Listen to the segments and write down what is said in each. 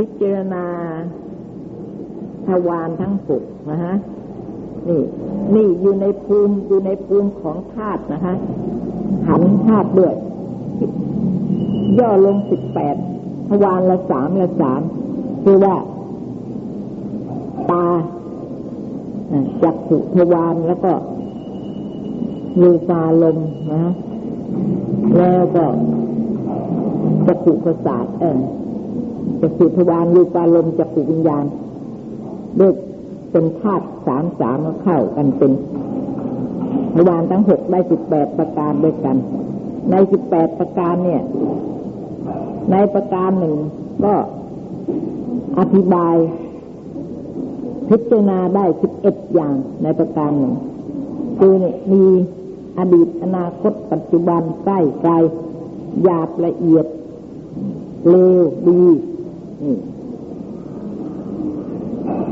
พิจารณาทวารทั้งหกนะฮะนี่นี่อยู่ในภูมิอยู่ในภูมิของธาตุนะฮะหันธาตุด้วยย่อลงสิบแปดทวารละสามละสามคือว่า ตาจักขุทวารแล้วก็ลูฟาลมนะแล้วก็จักขุประสาทเออ จักขุทวารลูฟาลมจักขุวิญญาณด้วยเป็นธาตุสามสามมาเข้ากันเป็นทวารทั้งหกได้สิบแปดประการด้วยกัน ในสิบแปดประการเนี่ย ในประการหนึ่งก็อธิบายพิจารณาได้สิบเอ็ดอย่างในประการหนึ่งคือมีอดีตอนาคตปัจจุบันใกล้ไกลหยาบละเอียดเลวดี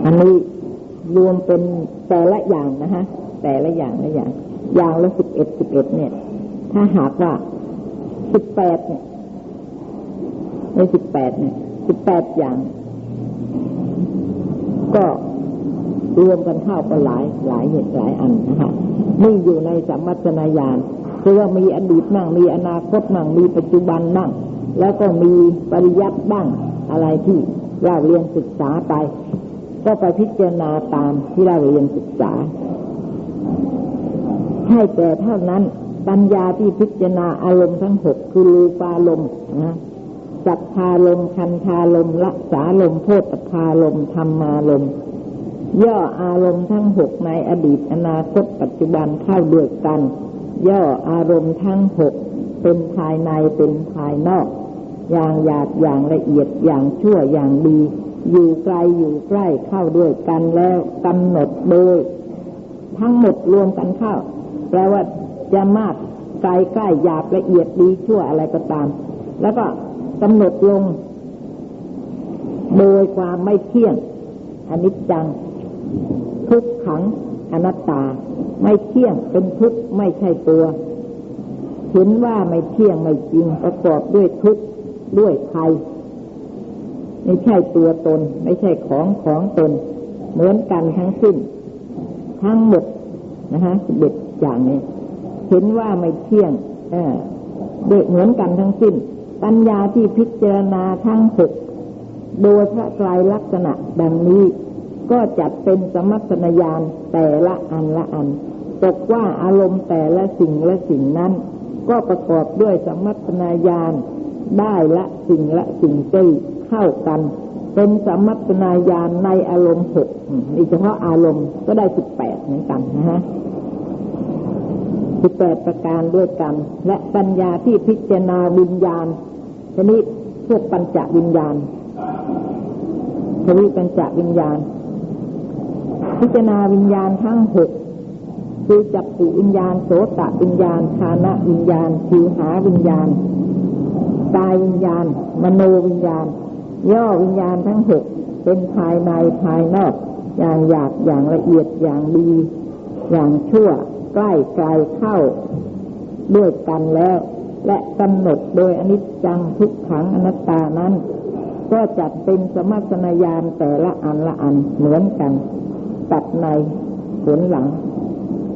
อันนี้รวมเป็นแต่ละอย่างนะฮะ แต่ละอย่างละอย่าง อย่างละสิบเอ็ดสิบเอ็ดเนี่ย ถ้าหากว่าสิบแปดเนี่ยในสิบแปดเนี่ยสิบแปดอย่าง ก็รวมกันเข้าก็หลายหลายเหตุหลายอันนะคะนี่อยู่ในสัมมัตนญาณคือว่ามีอดีตนั่งมีอนาคตนั่งมีปัจจุบันนั่งแล้วก็มีปริยัติบ้าง อะไรที่เราเรียนศึกษาไป ก็ไปพิจารณาตามที่เราเรียนศึกษา ให้แต่เท่านั้นปัญญาที่พิจารณาอารมณ์ทั้งหกคือรูปารมณ์นะจักพาลมคันพาลมละสาลมโพธพาลมธรรมาลม ย่ออารมณ์ทั้งหกในอดีตอนาคตปัจจุบันเข้าด้วยกัน ย่ออารมณ์ทั้งหกเป็นภายในเป็นภายนอก อย่างหยาบอย่างละเอียดอย่างชั่วอย่างดี อยู่ไกลอยู่ใกล้เข้าด้วยกันแล้วกำหนดโดย ทั้งหมดรวมกันเข้าแปลว่าจะมากไกลใกล้หยาบละเอียดดีชั่วอะไรก็ตาม แล้วก็กำหนดลง โดยความไม่เที่ยงอนิจจัง ทุกขังอนัตตา ไม่เที่ยงเป็นทุกข์ไม่ใช่ตัวเห็นว่าไม่เที่ยงไม่จริงประกอบด้วยทุกข์ ด้วยภัยไม่ใช่ตัวตน ไม่ใช่ของของตน เหมือนกันทั้งสิ้น ทั้งหมดนะฮะเด็ดอย่างนี้ เห็นว่าไม่เที่ยง เออเด็กเหมือนกันทั้งสิ้น ปัญญาที่พิจารณาทั้งหกโดยพระไตรลักษณะดังนี้ ก็จัดเป็นสมัชนญาณแต่ละอันละอันตกว่าอารมณ์แต่ละสิ่งละสิ่งนั้น ก็ประกอบด้วยสมัชนญาณ ได้ละสิ่งละสิ่งที่เข้ากัน เป็นสมัชนญาณในอารมณ์หกนี่เฉพาะอารมณ์ก็ได้สิบแปดเหมือนกันนะฮะสิบแปดประการด้วยกัน และปัญญาที่พิจารณาวิญญาณชนิดพวกปัญจวิญญาณชนิดปัญจวิญญาณ พิจารณาวิญญาณทั้งหกคือจักขุวิญญาณโสตวิญญาณคานะวิญญาณผิวหาวิญญาณ กายวิญญาณ มโนวิญญาณ ย่อวิญญาณทั้งหกเป็นภายในภายนอก อย่างหยาบอย่างละเอียดอย่างดี อย่างชั่วใกล้ไกลเข้าด้วยกันแล้ว และกำหนดโดยอนิจจังทุกขังอนัตตานั้น ก็จัดเป็นสมัชนญาณแต่ละอันละอันเหมือนกันตัดในผลหลัง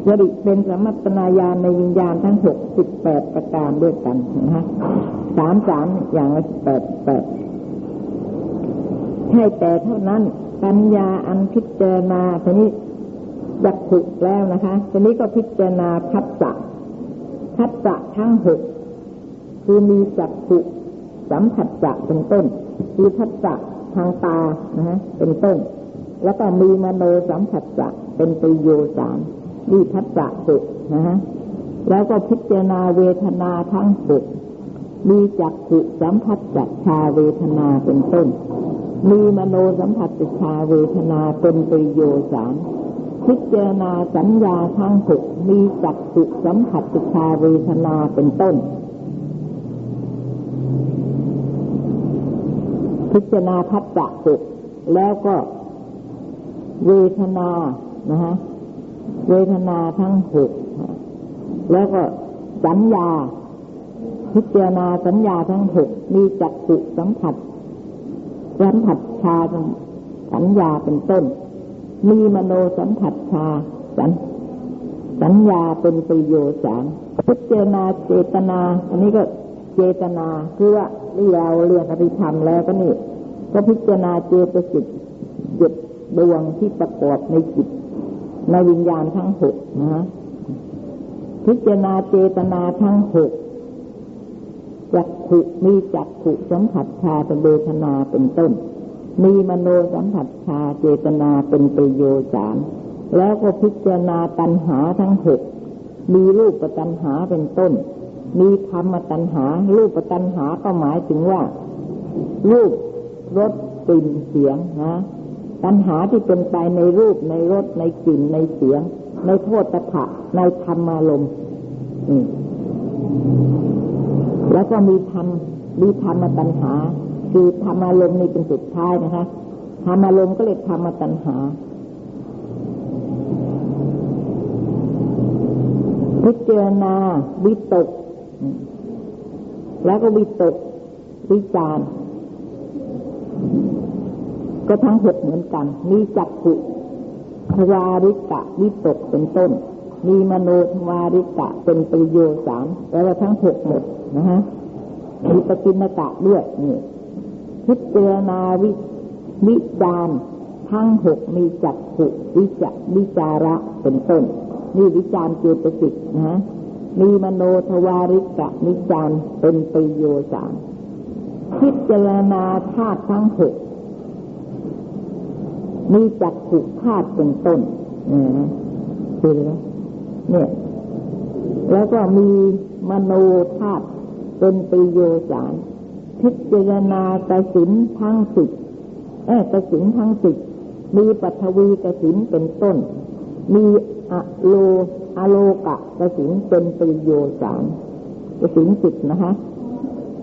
จริเป็นสมัตนายานในวิญญาณทั้งหกสิบแปดประการด้วยกันนะ สามสามอย่างละสิบแปดแปดใช่แต่เท่านั้นปัญญาอันพิจารณาทีนี้จักขุแล้วนะคะทีนี้ก็พิจารณาพัสสะพัสสะทั้งหกคือมีจักขุสัมผัสจะเป็นต้นคือพัสสะทางตานะฮะเป็นต้น แล้วก็มีมโนสัมผัสจะเป็นปิโยสามวิทัสสะหกนะฮะแล้วก็พิจารณาเวทนาทั้งหก มีจักขุสัมผัสจักชาเวทนาเป็นต้น มีมโนสัมผัสจักชาเวทนาเป็นปิโยสามพิจารณาสัญญาทั้งหกมีจักขุสัมผัสจักชาเวทนาเป็นต้น พิจารณาพัสสะหกแล้วก็เวทนานะฮะเวทนาทั้งหกแล้วก็สัญญา พิจารณาสัญญาทั้งหกมีจักสุสัมผัส สัมผัสชาสัญญาเป็นต้น มีมโนสัมผัสชาสัญสัญญาเป็นประโยชน์สามพิจารณาเจตนา อันนี้ก็เจตนาคือว่าที่เราเรียนอภิธรรมแล้วก็นี่ ก็พิจารณาเจตสิกเจ็ดดวงที่ประกอบในจิต ในวิญญาณทั้งหกนะพิจารณาเจตนาทั้งหก จักขุมีจักขุสัมผัสชาเป็นเบทนาเป็นต้น มีมโนสัมผัสชาเจตนาเป็นประโยชน์แล้วก็พิจารณาตัณหาทั้งหกมีรูปตัณหาเป็นต้น มีธรรมตัณหา รูปตัณหาก็หมายถึงว่า รูปรสกลิ่นเสียงนะตัณหาที่เป็นไปในรูปในรสในกลิ่นในเสียง ในโทษตถะในธรรมารมณ์ แล้วก็มีธรรมมีธรรมตัณหา คือธรรมารมณ์นี่เป็นสุดท้ายนะคะธรรมารมณ์ก็เลยธรรมตัณหาพิจารณาวิตก แล้วก็วิตกวิจารก็ทั้งหกเหมือนกัน มีจักขุทวาริกะวิตกเป็นต้น มีมโนทวาริกะเป็นประโยชน์สามแล้วทั้งหกหมดนะฮะมีปฏิมกะด้วยนี่พิจารณาวิวิจารทั้งหกมีจักขุวิจวิจาระเป็นต้นนี่วิจารเจตสิกนะมีมโนทวาริกะวิจารเป็นประโยชน์สามพิจารณาธาตุทั้งหกมีจักขุธาตุเป็นต้นเนี่ยนะคือไหม เนี่ย แล้วก็มีมโนธาตุเป็นประโยสามพิจารณากสินทั้งสิบเอ้กสินทั้งสิบมีปัทวีกสินเป็นต้น มีอะโลอะโลกะกสินเป็นประโยสามกสินสิบนะคะ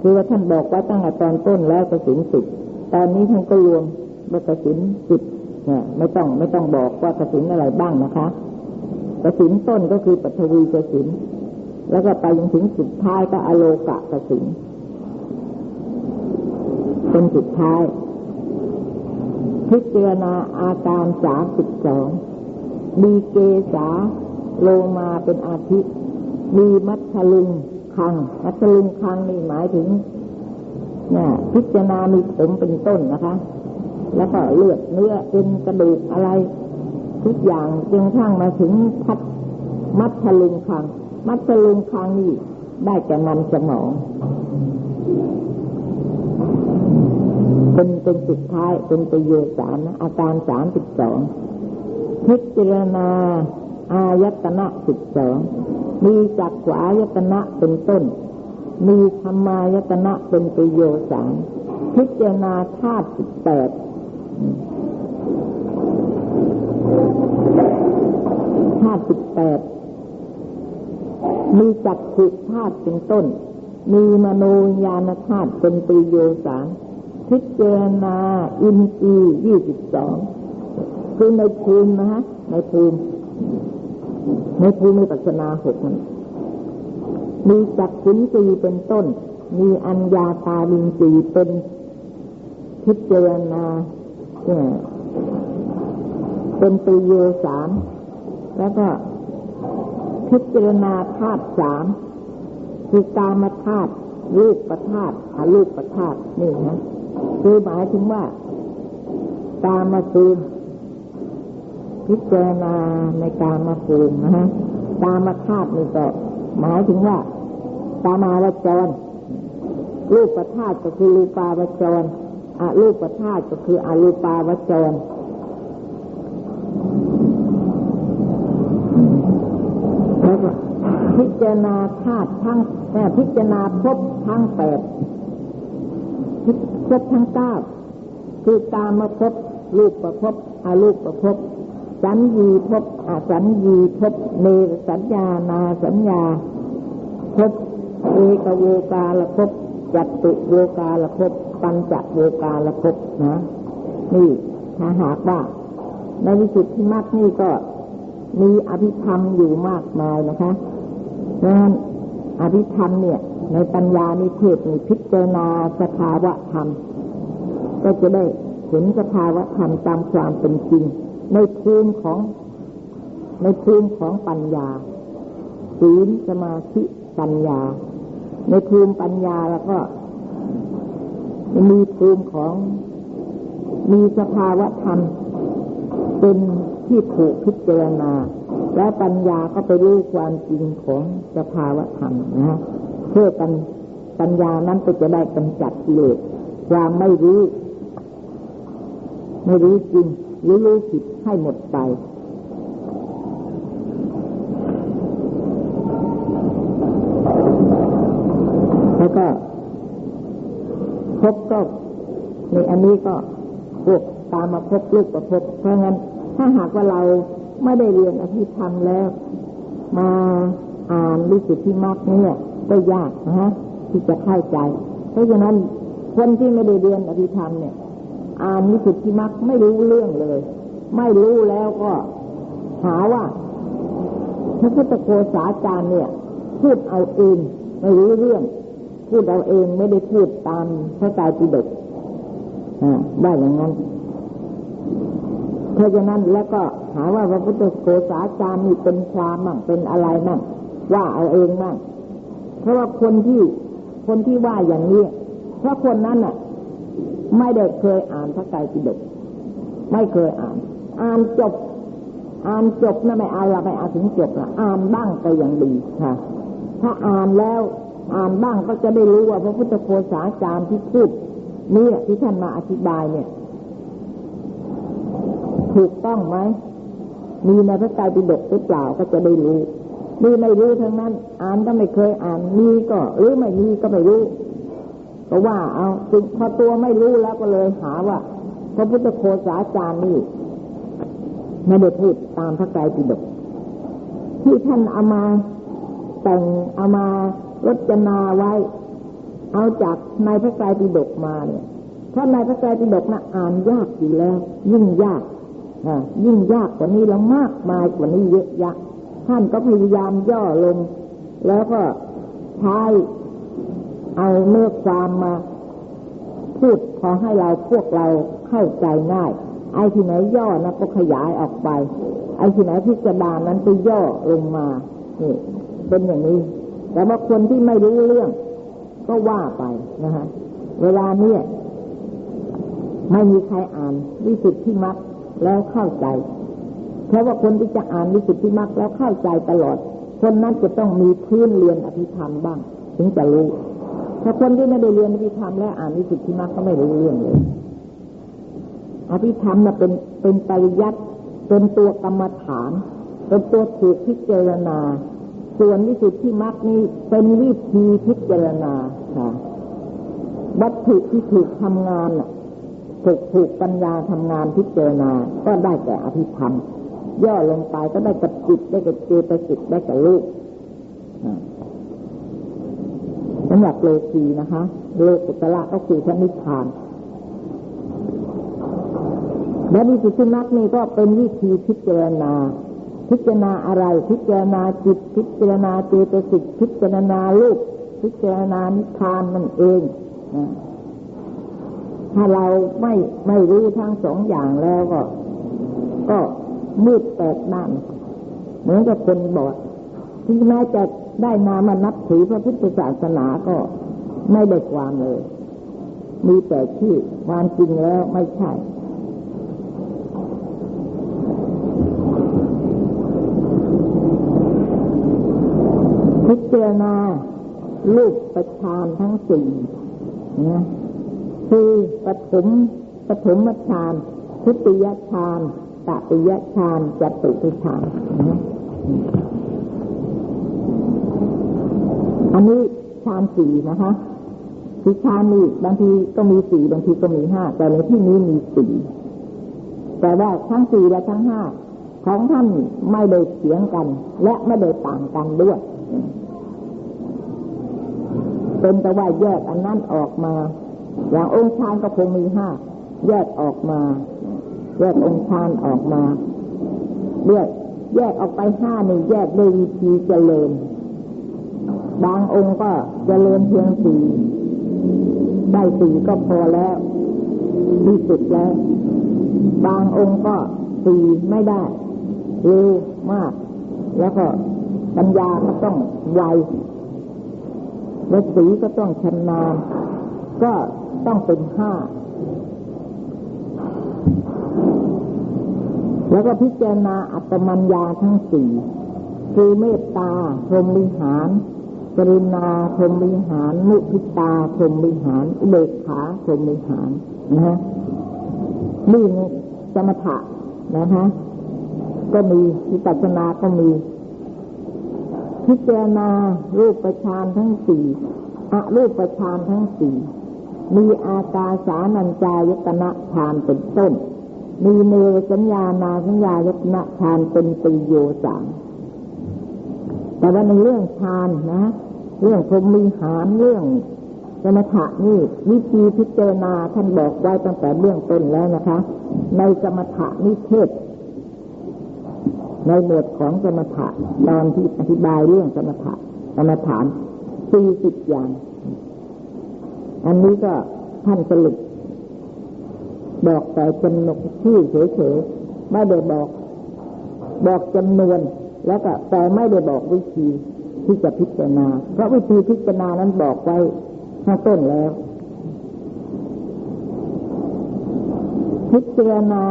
คือว่าท่านบอกว่าตั้งแต่ตอนต้นแล้วกสินสิบตอนนี้ท่านก็รวมว่ากสินสิบเนี่ยไม่ต้องไม่ต้องบอกว่ากสินอะไรบ้างนะคะ กสินต้นก็คือปัทวีกสินแล้วก็ไปยังถึงสุดท้ายก็อโลกะกสินเป็นสุดท้าย พิจารณาอาการสามสิบสองมีเกษาโลมาเป็นอาทิมีมัทลุงคัง มัทลุงคังนี่หมายถึงเนี่ยพิจารณามีผมเป็นต้นนะคะ แล้วก็เลือดเนื้อเป็นกระดูกอะไร ทุกอย่างจนข้างมาถึงพัดมัทลุงคัง มัทลุงคังนี่ได้แก่มันสมอง เป็นเป็นสุดท้ายเป็นประโยชน์สามนะอาการสามสิบสองพิจารณาอายตนะสิบสองมีจักขวายตนะเป็นต้น มีธรรมายตนะเป็นประโยชน์สามพิจารณาธาตุสิบแปด ธาตุสิบแปดมีจักขุธาตุเป็นต้น มีมโนญาณธาตุเป็นประโยสามพิจารณาอินทรีย์ยี่สิบสองคือในภูมินะฮะ ในภูมิ ในภูมิปัสนาหกมันมีจักขุนสีเป็นต้น มีอัญญาตาลินสีเป็นพิจารณาเนี่ย เป็นปีโยสามแล้วก็พิจารณาธาตุสามคือกามธาตุรูปประธาตุอารูปประธาตุนี่นะคือหมายถึงว่ากามาคืนพิจารณาในการมาภูมินะฮะตามาธาตุนี่ก็หมายถึงว่า ตามาวจร รูปประธาตุก็คือรูปาวจรอารูปประธาตุก็คืออารูปาวจรแล้วก็ พิจารณาธาตุทั้งพิจารณาพบทั้งแปดพบทั้งเก้าคือตามมาพบรูปประพบอารูปประพบสัญญีพบอสัญญีพบเนสัญญานาสัญญาพบเอกโวกาละพบจัตุโวกาละพบปัญจโวกาละพบนะ นี่ถ้าหากว่าในวิสุทธิมรรคนี่ก็ มีอภิธรรมอยู่มากมายนะคะดังนั้นอภิธรรมเนี่ย ในปัญญานิเทศมีพิจารณาสภาวะธรรม ก็จะได้เห็นสภาวะธรรมตามความเป็นจริง ในภูมิของในภูมิของปัญญาศีลสมาธิปัญญา ในภูมิปัญญาแล้วก็ มีภูมิของมีสภาวะธรรมเป็น ที่ถูกพิจารณา และปัญญาก็ไปรู้ความจริงของสภาวะธรรมนะเพื่อกันปัญญานั้นก็จะได้กำจัดกิเลสความไม่รู้ ไม่รู้จริงหรือรู้ผิดให้หมดไปแล้วก็พบก็ในอันนี้ก็พวกตามมาพบลูกประพบเพราะงั้น ถ้าหากว่าเราไม่ได้เรียนอภิธรรมแล้ว มาอ่านวิสุทธิมรรคเนี่ยก็ยากนะฮะที่จะเข้าใจ เพราะฉะนั้นคนที่ไม่ได้เรียนอภิธรรมเนี่ย อ่านวิสุทธิมรรคไม่รู้เรื่องเลย ไม่รู้แล้วก็หาว่าพระพุทธโฆษาจารย์เนี่ย พูดเอาเองไม่รู้เรื่อง พูดเอาเองไม่ได้พูดตามพระไตรปิฎกว่าอย่างนั้น เพราะฉะนั้นแล้วก็หาว่าพระพุทธโฆษาจารย์มีเป็นความมั่งเป็นอะไรมั่งว่าเอาเองมั่งเพราะว่าคนที่คนที่ว่าอย่างนี้เพราะคนนั้นน่ะ ไม่ได้เคยอ่านพระไตรปิฎกไม่เคยอ่าน อ่านจบ อ่านจบนะไม่เอาละไม่เอาถึงจบละอ่านบ้างก็ยังดีค่ะ ถ้าอ่านแล้วอ่านบ้างก็จะได้รู้ว่าพระพุทธโฆษาจารย์ที่พูดนี่ที่ท่านมาอธิบายเนี่ย ถูกต้องไหมมีในพระไตรปิฎกหรือเปล่าก็จะได้รู้มีไม่รู้ทั้งนั้น อ่านก็ไม่เคยอ่านมีก็หรือไม่มีก็ไม่รู้ก็ว่าเอาจึงพอตัวไม่รู้แล้วก็เลยหาว่า พระพุทธโฆษาจารย์นี่ไม่ได้พูดตามพระไตรปิฎกที่ท่านเอามาแต่งเอามารจนาไว้ เอาจากในพระไตรปิฎกมาเนี่ยเพราะในพระไตรปิฎกนะ่ะอ่านยากอยู่แล้ว ยิ่งยาก ยิ่งยากกว่านี้แล้วมากมายกว่านี้เยอะแยะท่านก็พยายามย่อลง แล้วก็ใช้เอาเนื้อความมา พูดขอให้เราพวกเราเข้าใจง่าย ไอ้ที่ไหนย่อนะก็ขยายออกไป ไอ้ที่ไหนพิจารณานั้นก็ย่อลงมานี่เป็นอย่างนี้ แต่ว่าคนที่ไม่รู้เรื่อง ก็ว่าไปนะฮะเวลาเนี้ยไม่มีใครอ่านวิสุทธิมรรค แล้วเข้าใจ เพราะว่าคนที่จะอ่านวิสุทธิมรรคแล้วเข้าใจตลอด คนนั้นจะต้องมีพื้นเรียนอภิธรรมบ้าง ถึงจะรู้ ถ้าคนที่ไม่ได้เรียนอภิธรรมและอ่านวิสุทธิมรรคก็ไม่รู้เรื่องเลย อภิธรรมน่ะเป็นเป็นปริยัติเป็นตัวกรรมฐาน เป็นตัวถูกพิจารณา ส่วนวิสุทธิมรรคนี้เป็นวิธีพิจารณาค่ะวัตถุที่ถูกทำงานน่ะ ถูกถูกปัญญาทำงานพิจารณา ก็ได้แก่อภิธรรม ย่อลงไปก็ได้กับจิตได้กับเจตสิกได้กับลูกสำหรับโลกีนะคะ โลกุตละก็คือพระนิพพาน และวิสุทธิมรรคนี่ก็เป็นวิธีพิจารณา พิจารณาอะไร พิจารณาจิต พิจารณาเจตสิก พิจารณาลูก พิจารณานิพพานนั่นเอง ถ้าเราไม่ไม่รู้ทั้งสองอย่างแล้วก็ ก็มืดแปดด้านเหมือนกับคนบอดที่แม้จะได้นามานับถือพระพุทธศาสนาก็ไม่ได้ความเลย มีแต่ชื่อความจริงแล้วไม่ใช่พิจารณาลูกประชานทั้งสี่นะ คือปฐมปฐมฌานทุติยฌานตติยฌานจตุติฌานอันนี้ฌานสี่นะคะคือฌานนี่บางทีก็มีสี่บางทีก็มีห้าแต่ในที่นี้มีสี่แต่ว่าทั้งสี่และทั้งห้าของท่านไม่ได้เสียงกัน และไม่ได้ต่างกันด้วยเป็นแต่ว่าแยกอันนั้นออกมา อย่างองค์ฌานก็คงมีห้าแยกออกมา แยกองค์ฌานออกมาเรียกแยกออกไปห้านี่แยกด้วยวิธีเจริญ บางองค์ก็เจริญเพียงสี่ได้สี่ก็พอแล้วที่สุดแล้ว บางองค์ก็สี่ไม่ได้เร็วมาก แล้วก็ปัญญาก็ต้องไวและสีก็ต้องชำนาญ ก็ต้องเป็นห้า แล้วก็พิจารณาอัตมัญญาทั้งสี่คือเมตตาพรหมวิหารกรุณาพรหมวิหาร มุทิตาพรหมวิหารอุเบกขาพรหมวิหารนะฮะนี่สมถะนะคะก็มีวิปัสสนาก็มี พิจารณารูปประชานทั้งสี่อะรูปประชานทั้งสี่ มีอากาสานัญจายตนะฌานเป็นต้น มีเนวสัญญานาสัญญายตนะฌานเป็นปิโยสามแต่ว่าในเรื่องฌานนะ เรื่องพรมีหารเรื่องสมถะนี่วิธีพิจารณาท่านบอกไว้ตั้งแต่เบื้องต้นแล้วนะคะ ในสมถะนิเทศ ในหมวดของสมถะตอนที่อธิบายเรื่องสมถะสมถานสี่สิบอย่าง อันนี้ก็ท่านสรุปบอกแต่จำนวนที่เฉยๆไม่ได้บอก บอกจำนวน แล้วก็แต่ไม่ได้บอกวิธีที่จะพิจารณา เพราะวิธีพิจารณานั้นบอกไว้ข้างต้นแล้ว พิจารณา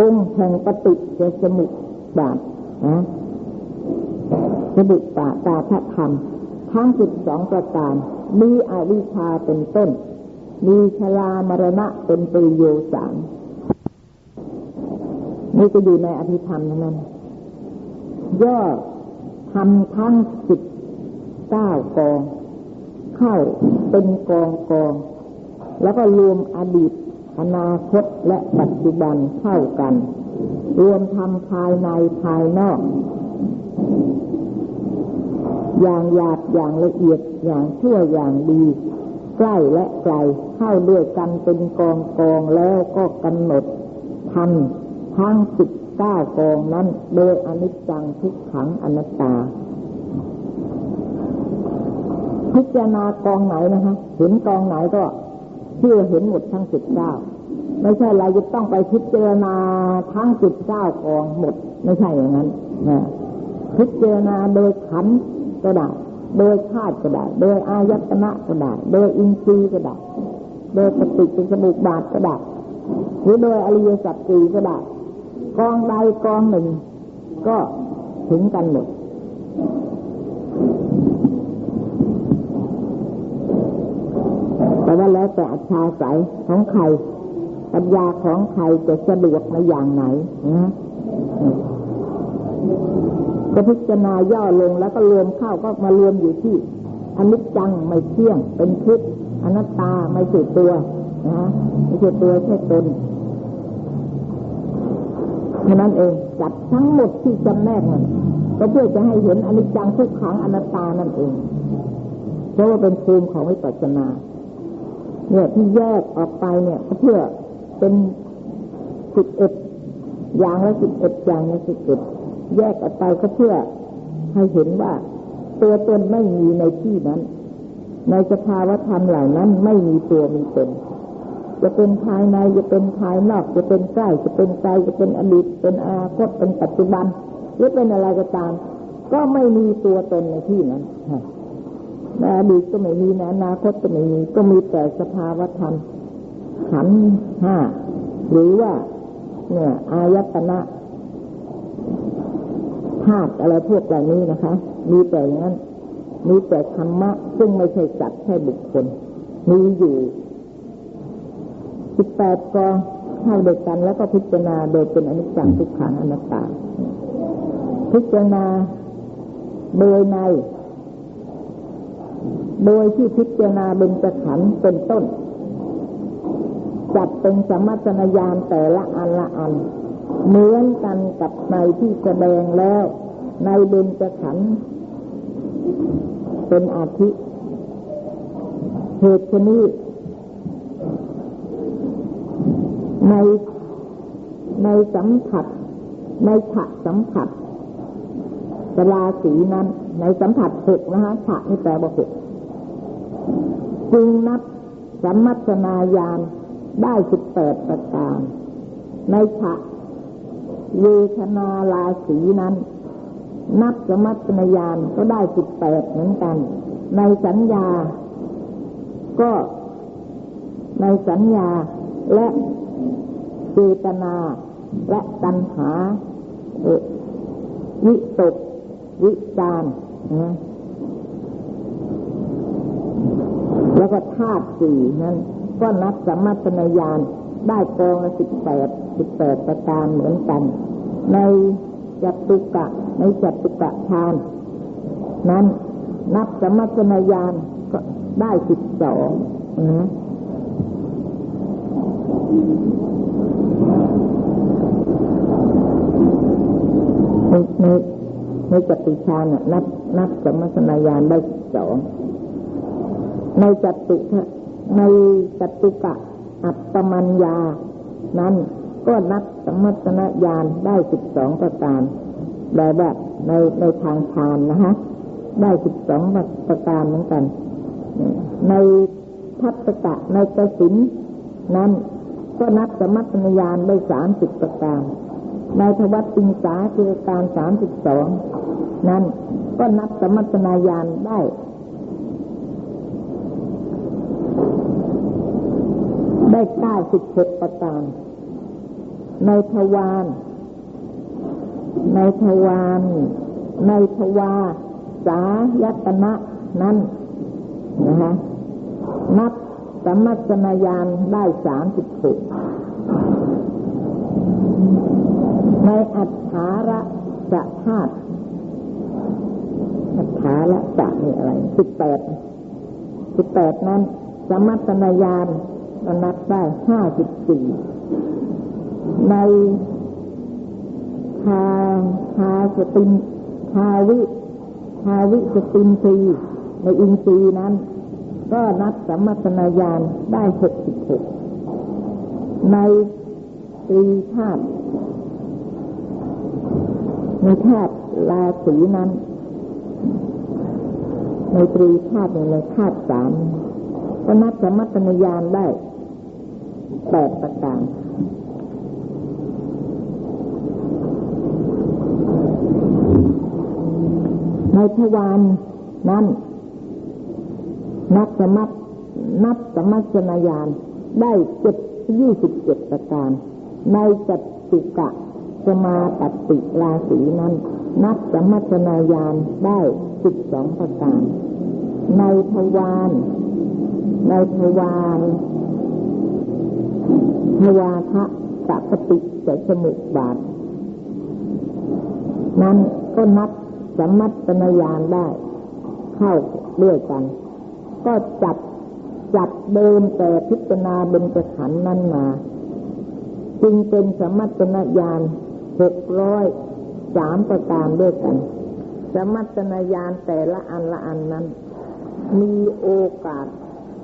องค์แห่งปฏิจจสมุปบาทนะสมุปบาตาพระธรรมทั้งสิบสองประการ มีอวิชชาเป็นต้น มีชรามรณะเป็นปริโยสารนี่ก็อยู่ในอภิธรรมนั้น ย่อทำทั้งสิบเก้ากอง เข้าเป็นกองกอง แล้วก็รวมอดีต อนาคตและปัจจุบันเข้ากัน รวมทำภายในภายนอก อย่างหยาบอย่างละเอียดอย่างชั่วอย่างดี ใกล้และไกลเข้าด้วยกันเป็นกองกองแล้วก็กำหนดทำทั้งสิบเก้ากองนั้น โดยอนิจจังทุกขังอนัตตา พิจารณากองไหนนะคะเห็นกองไหนก็เชื่อเห็นหมดทั้งสิบเก้าไม่ใช่เราจะต้องไปพิจารณาทั้งสิบเก้ากองหมด ไม่ใช่อย่างนั้นนะพิจารณาโดยขัน ก็ได้ โดยธาตุก็ได้ โดยอายตนะก็ได้ โดยอินทรีย์ก็ได้ โดยปฏิจจสมุปบาทก็ได้ หรือโดยอริยสัจสี่ก็ได้ กองใดกองหนึ่ง ก็ถึงกันหมดแต่ว่าแล้วแต่อัชาสายของใครปัญญาของใครจะสะดวกในอย่างไหนนะ ก็พิจารณาย่อลงแล้วก็รวมเข้าก็มารวมอยู่ที่อนิจจังไม่เที่ยง เป็นทุกข์อนัตตาไม่ใช่ตัวนะไม่ใช่ตัวใช่ตนแค่นั้นเองจัดทั้งหมดที่จำแนกนั่นก็เพื่อจะให้เห็นอนิจจังทุกขังอนัตตานั่นเองเพราะว่าเป็นภูมิของวิปัสสนาเนี่ยที่แยกออกไปเนี่ยก็เพื่อเป็นสิบเอ็ดอย่างละสิบเอ็ดอย่างละสิบเอ็ด แยกออกไปก็เพื่อให้เห็นว่า ตัวตนไม่มีในที่นั้น ในสภาวธรรมเหล่านั้นไม่มีตัวมีตนจะเป็นภายในจะเป็นภายนอกจะเป็นใกล้จะเป็นไกลจะเป็นอดีตเป็นอนาคตเป็นปัจจุบัน หรือเป็นอะไรก็ตาม ก็ไม่มีตัวตนในที่นั้นในอดีตก็ไม่มีในอนาคตก็ไม่มีก็มีแต่สภาวธรรมขันห้าหรือว่า เนี่ย อายตนะ ธาตุอะไรพวกเหล่านี้นะคะ มีแต่อย่างนั้น มีแต่ธรรมะ ซึ่งไม่ใช่สัตว์ใช่บุคคล มีอยู่สิบแปดกองเข้าเดียวกันแล้วก็พิจารณาโดยเป็นอนิจจังทุกขังอนัตตา พิจารณาโดยใน โดยที่พิจารณาเป็นประขันเป็นต้น จัดเป็นสมัชนญาณแต่ละอันละอัน เหมือนกันกับในที่แสดงแล้ว ในเบญจขันธ์เป็นอาทิเหตุชนี้ในในสัมผัส ในฉะสัมผัสเวลาสีนั้น ในสัมผัสหกนะคะฉะนี่แปลว่าหกจึงนับสัมมัชนายานได้สิบแปดประการ ในฉะ เวทนาลาสีนั้น นับสมัตนญาณก็ได้สิบแปดเหมือนกัน ในสัญญา ก็ในสัญญาและเจตนาและตัณหาวิตกวิจารนะแล้วก็ธาตุสี่นั้น ก็นับสมัตนญาณได้กองละสิบแปด สิบแปดประการเหมือนกัน ในจัตุกะในจัตุกะทานนั้นนับสมัตนญาณก็ได้สิบสองนะในในในจตุชานนับนับสมัสนญาณได้สิบสองในจตุในจตุกะอัตตมัญญานั้น ก็นับสมัสนญาณได้สิบสองประการแบบแบบในในทางฌานนะฮะ ได้สิบสองประการเหมือนกัน ในทัตตะในกสินนั้นก็นับสมัตนญาณได้สามสิบประการ ในทวัตติงสาคือการสามสิบสองนั้นก็นับสมัตนญาณได้ได้เก้าสิบหกประการ ในทวารในทวารในทวาสายตนะนั้นนะฮะนับสมัสนญาณได้สามสิบหกในอัฏฐาระจะธาตุอัฏฐาระจะนี่อะไรสิบแปดสิบแปดนั้น สมัสนญาณนับได้ห้าสิบสี่ ในทาทาสตินทาวิทาวิสตินทีในอินทรีนั้น ก็นับสัมมัตนญาณได้หกสิบหกในตรีธาตุในธาตุราศีนั้น ในตรีธาตุในธาตุสามก็นับสมมัตนญาณได้แปดประการ ในทวารนั้นนับสมัตนับสมัชนญาณได้เจ็ดยี่สิบเจ็ดประการ ในจัตุกะสมาตติราศีนั้น นับสมัชนญาณได้สิบสองประการ ในทวารในทวารทวาทะสัปติจะสมุบาทนั้นก็นับ สมัตนญาณได้ เข้าด้วยกัน ก็จับจับเดิมแต่พิจารณาเบญจขันธ์นั้นมา จึงเป็นสมัตนญาณหกร้อยสามประการด้วยกัน สมัตนญาณแต่ละอันละอันนั้น มีโอกาส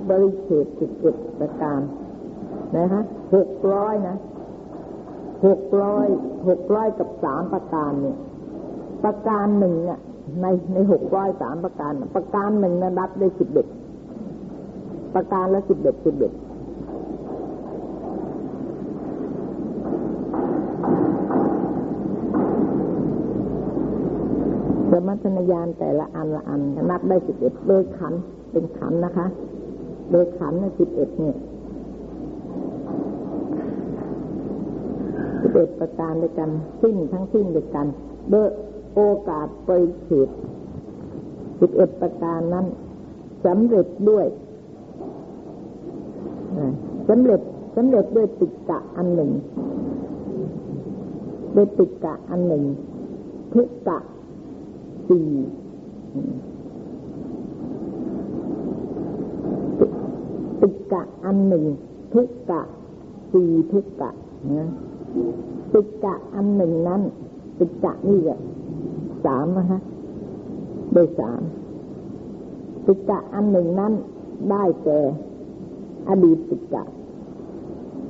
บริเฉดสิบเอ็ดประการนะฮะหกร้อยนะหกร้อยหกร้อยกับสามประการเนี่ย ประการหนึ่งเนี่ยในในหกร้อยสามประการ ประการหนึ่งนะดับได้สิบเอ็ดประการละสิบเอ็ดสิบเอ็ดสมัชนญาณแต่ละอันละอันนับได้สิบเอ็ดโดยขันเป็นขันนะคะ โดยขันในสิบเอ็ดเนี่ยสิบเอ็ดประการด้วยกัน สิ้นทั้งสิ้นด้วยกันโดย โอกาสไปเฉดสิบเอ็ดประการนั้นสำเร็จด้วยสำเร็จสำเร็จด้วยติกะอันหนึ่งด้วยติกะอันหนึ่งทุกะสี่ติกะอันหนึ่งทุกะสี่ทุกะนะติกะอันหนึ่งนั้นติกะนี่ก็ สามนะฮะโดยสามติกะอันหนึ่งนั้นได้แก่อดีตติกะ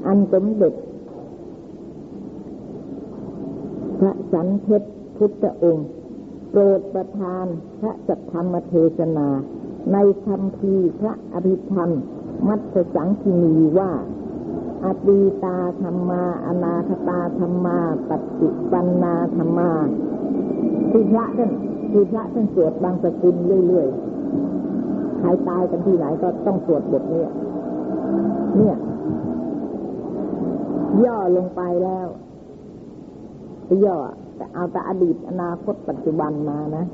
อันสมเด็จพระสันเพชรพุทธองค์ โปรดประทานพระสัทธรรมเทศนา ในคำพีพระอภิธรรม มัตสังคีนีว่าอดีตาธรรมา อนาคตาธรรมาปฏิปันนาธรรมา ที่พระท่านที่พระท่านสวดบางสกุลเรื่อยๆ ใครตายกันที่ไหนก็ต้องสวดบทนี้เนี่ย ย่อลงไปแล้วย่อแต่เอาแต่อดีตอนาคตปัจจุบันมานะ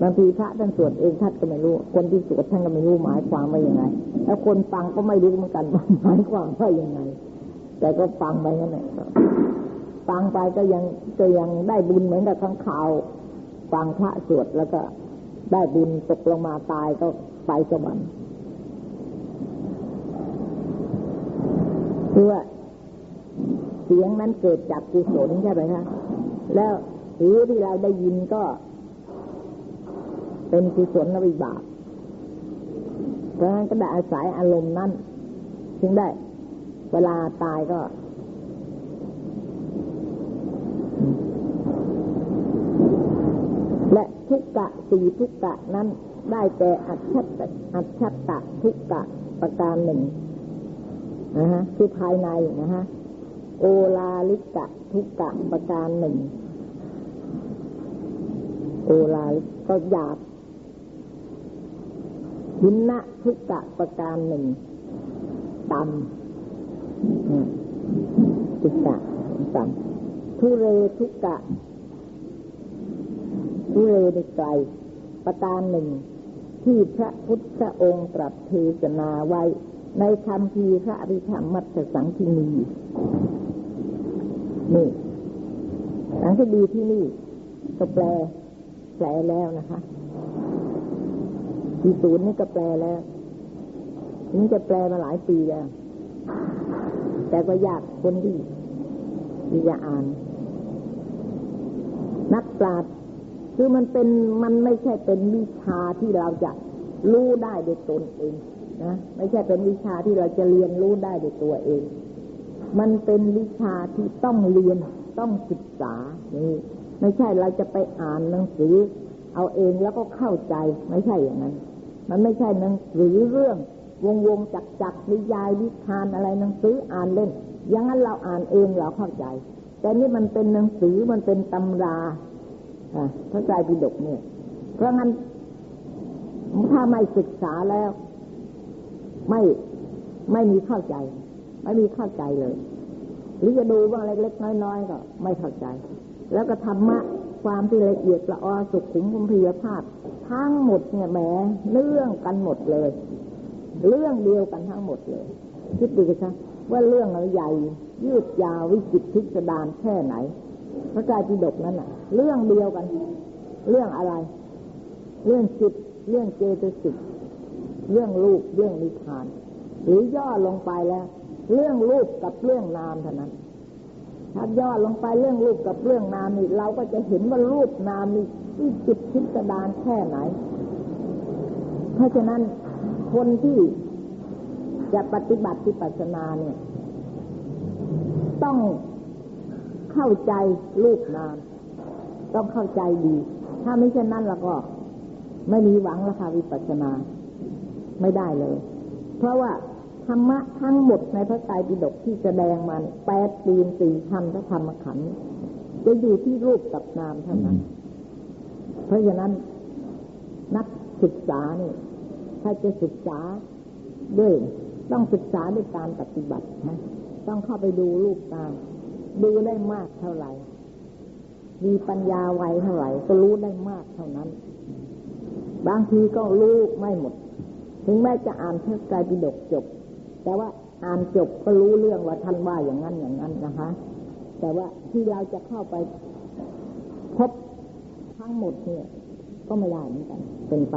บางทีพระท่านสวดเองท่านก็ไม่รู้ คนที่สวดท่านก็ไม่รู้หมายความว่ายังไง แล้วคนฟังก็ไม่รู้เหมือนกันหมายความว่ายังไง แต่ก็ฟังไปนั่นแหละ ฟังไปก็ยังก็ยังได้บุญเหมือนกับข้างข่าว ฟังพระสวดแล้วก็ได้บุญตกลงมาตายก็ไปสวรรค์คือว่าเสียงนั้นเกิดจากกุศลใช่ไหมคะแล้วหูที่เราได้ยินก็ เป็นกุศลและวิบากเพราะฉะนั้นก็ได้อาศัยอารมณ์นั้น ถึงได้ เวลาตายก็ และทุกกะสี่ทุกกะนั้นได้แก่อัจฉตอัจฉตะทุกกะประการหนึ่งนะฮะคือภายในนะฮะโอลาลิกะทุกกะประการหนึ่งโอลาลิก็หยาบหินนะทุกกะประการหนึ่งต่ำทุกกะต่ำทุเรทุกกะ ทุเรในไกลประการหนึ่ง ที่พระพุทธองค์ตรัสเทศนาไว้ ในคำพีพระอริธรรมมัตสังคีนีนี่สังคีดีที่นี่ก็แปล แปลแล้วนะคะที่ศูนย์นี่ก็แปลแล้วนี่จะแปลมาหลายปีแล้ว แต่ก็ยากคนที่ที่จะอ่าน นักปราชญ์ คือมันเป็นมันไม่ใช่เป็นวิชาที่เราจะรู้ได้โดยตนเองนะไม่ใช่เป็นวิชาที่เราจะเรียนรู้ได้โดยตัวเอง มันเป็นวิชาที่ต้องเรียนต้องศึกษานี่ไม่ใช่เราจะไปอ่านหนังสือ เอาเองแล้วก็เข้าใจไม่ใช่อย่างนั้น มันไม่ใช่หนังสือเรื่อง วงวงจักจักวิยายวิคานอะไรหนังสืออ่านเล่นอย่างนั้นเราอ่านเองเราเข้าใจ แต่นี่มันเป็นหนังสือมันเป็นตำรา พระไตรปิฎกเนี่ย เพราะงั้นถ้าไม่ศึกษาแล้ว ไม่ไม่มีเข้าใจ ไม่มีเข้าใจเลย หรือจะดูบ้างเล็กๆน้อยๆก็ไม่เข้าใจ แล้วก็ธรรมะความที่ละเอียดละออสุขุมคุมพิยภาพ ทั้งหมดเนี่ยแหมเรื่องกันหมดเลย เรื่องเดียวกันทั้งหมดเลย คิดดูสิคะว่าเรื่องอะไรใหญ่ ยืดยาววิจิตพิสดารแค่ไหน พระกายปิฎกนั้นน่ะ เรื่องเดียวกัน เรื่องอะไร เรื่องจิต เรื่องเจตสิกเรื่องรูป เรื่องนิพพาน หรือย่อลงไปแล้ว เรื่องรูปกับเรื่องนามเท่านั้น ถ้าย่อลงไปเรื่องรูปกับเรื่องนามนี่เราก็จะเห็นว่ารูปนามนี่ที่จิตพิสดารแค่ไหน เพราะฉะนั้นคนที่จะปฏิบัติที่ปัสนาเนี่ย ต้อง เข้าใจรูปนามต้องเข้าใจดี ถ้าไม่เช่นนั้นแล้วก็ ไม่มีหวังราคาวิปัสสนา ไม่ได้เลย เพราะว่าธรรมะทั้งหมดในพระไตรปิฎกที่แสดงมาแปดปีนสี่ธรรมพระธรรมขันธ์จะอยู่ที่รูปกับนามเท่านั้น เพราะฉะนั้นนักศึกษาเนี่ยถ้าจะศึกษาด้วย ต้องศึกษาด้วยการปฏิบัตินะต้องเข้าไปดูรูปตาม ดูได้มากเท่าไหร่ มีปัญญาไวเท่าไหร่ ก็รู้ได้มากเท่านั้น บางทีก็รู้ไม่หมด ถึงแม้จะอ่านพระไตรปิฎกจบ แต่ว่าอ่านจบก็รู้เรื่องว่าท่านว่าอย่างนั้นอย่างนั้นนะคะ แต่ว่าที่เราจะเข้าไปพบทั้งหมดเนี่ย ก็ไม่ได้เหมือนกัน เป็นไป